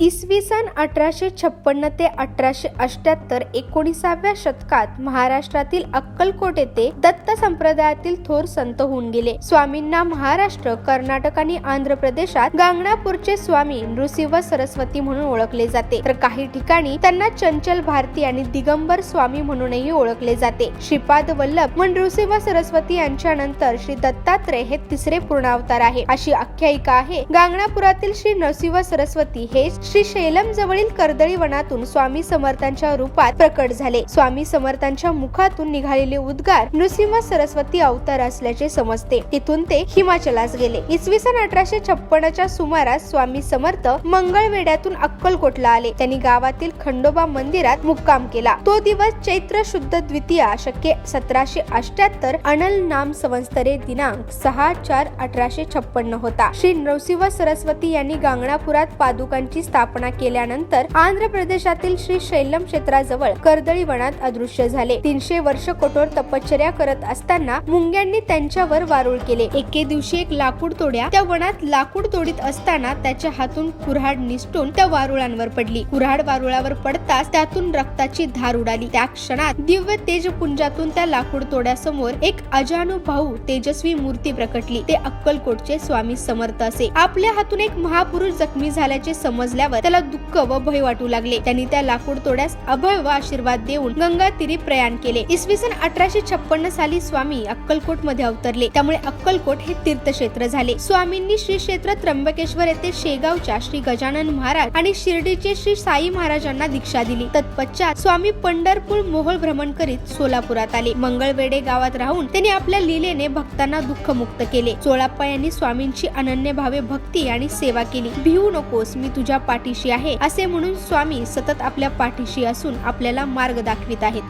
इसवी सन अठराशे छप्पन्न ते अठराशे अष्ट्याहत्तर एकोणीसाव्या शतकात महाराष्ट्रातील अक्कलकोट येथे दत्त संप्रदायातील थोर संत होऊन गेले. स्वामींना महाराष्ट्र कर्नाटक आणि आंध्र प्रदेशात गांगणापूरचे स्वामी नृसिंह सरस्वती म्हणून ओळखले जाते. तर काही ठिकाणी त्यांना चंचल भारती आणि दिगंबर स्वामी म्हणूनही ओळखले जाते. श्रीपाद वल्लभ व नृसिंह सरस्वती यांच्या नंतर श्री दत्तात्रय हे तिसरे पूर्णावतार आहे. अशी आख्यायिका आहे गांगणापुरातील श्री नृसिंह सरस्वती हे श्री शैलम जवळील कर्दळी वनातून स्वामी समर्थांच्या रूपात प्रकट झाले. स्वामी समर्थांच्या मुखातून निघालेले उद्गार नृसिंह सरस्वती अवतार असल्याचे समजते. तिथून ते हिमाचलास गेले. इसवी सन अठराशे छप्पनच्या सुमारास स्वामी समर्थ मंगळवेड्यातून अक्कलकोटला आले. त्यांनी गावातील खंडोबा मंदिरात मुक्काम केला. तो दिवस चैत्र शुद्ध द्वितीया शक्य सतराशे अष्ट्याहत्तर अनल नाम संवत्सरे दिनांक सहा चार अठराशे छप्पन्न होता. श्री नृसिंह सरस्वती यांनी गांगणापुरात पादुकांची स्थापना केल्यानंतर आंध्र प्रदेशातील श्री शैलम क्षेत्राजवळ कर्दळी वनात अदृश्य झाले. तीनशे वर्ष कठोर तपश्चर्या करत असताना मुंग्यांनी त्यांच्यावर वारुळ केले. एके दिवशी एक लाकूड तोड्या त्या वनात लाकूड तोडीत असताना त्याच्या हातून कुऱ्हाड निसटून त्या वारुळांवर पडली. कुऱ्हाड वारुळावर पडताच त्यातून रक्ताची धार उडाली. त्या क्षणात दिव्य तेजपुंजातून त्या लाकूड तोड्यासमोर एक अजानुभाऊ तेजस्वी मूर्ती प्रकटली. ते अक्कलकोटचे स्वामी समर्थ असे. आपल्या हातून एक महापुरुष जखमी झाल्याचे समजल्या समजल्यावर त्याला दुःख व भय वाटू लागले. त्यांनी त्या लाकूड तोड्यास अभय व आशीर्वाद देऊन गंगा तीरी प्रयाण केले. इसवी सन अठराशे छप्पन्न साली स्वामी अक्कलकोटमध्ये अवतरले. त्यामुळे अक्कलकोट हे तीर्थक्षेत्र झाले. स्वामींनी श्री क्षेत्र त्र्यंबकेश्वर येथे शेगावच्या श्री गजानन महाराज आणि शिर्डीचे श्री साई महाराजांना दीक्षा दिली. तत्पश्चात स्वामी पंढरपूर मोहोळ भ्रमण करीत सोलापुरात आले. मंगळवेडे गावात राहून त्यांनी आपल्या लीलेने भक्तांना दुःखमुक्त केले. चोळाप्पा यांनी स्वामींची अनन्य भावे भक्ती आणि सेवा केली. भिवू नकोस मी तुझ्या पाठीशी आहे. असे म्हणून स्वामी सतत आपल्या पाठीशी असून आपल्याला मार्ग दाखवित आहेत.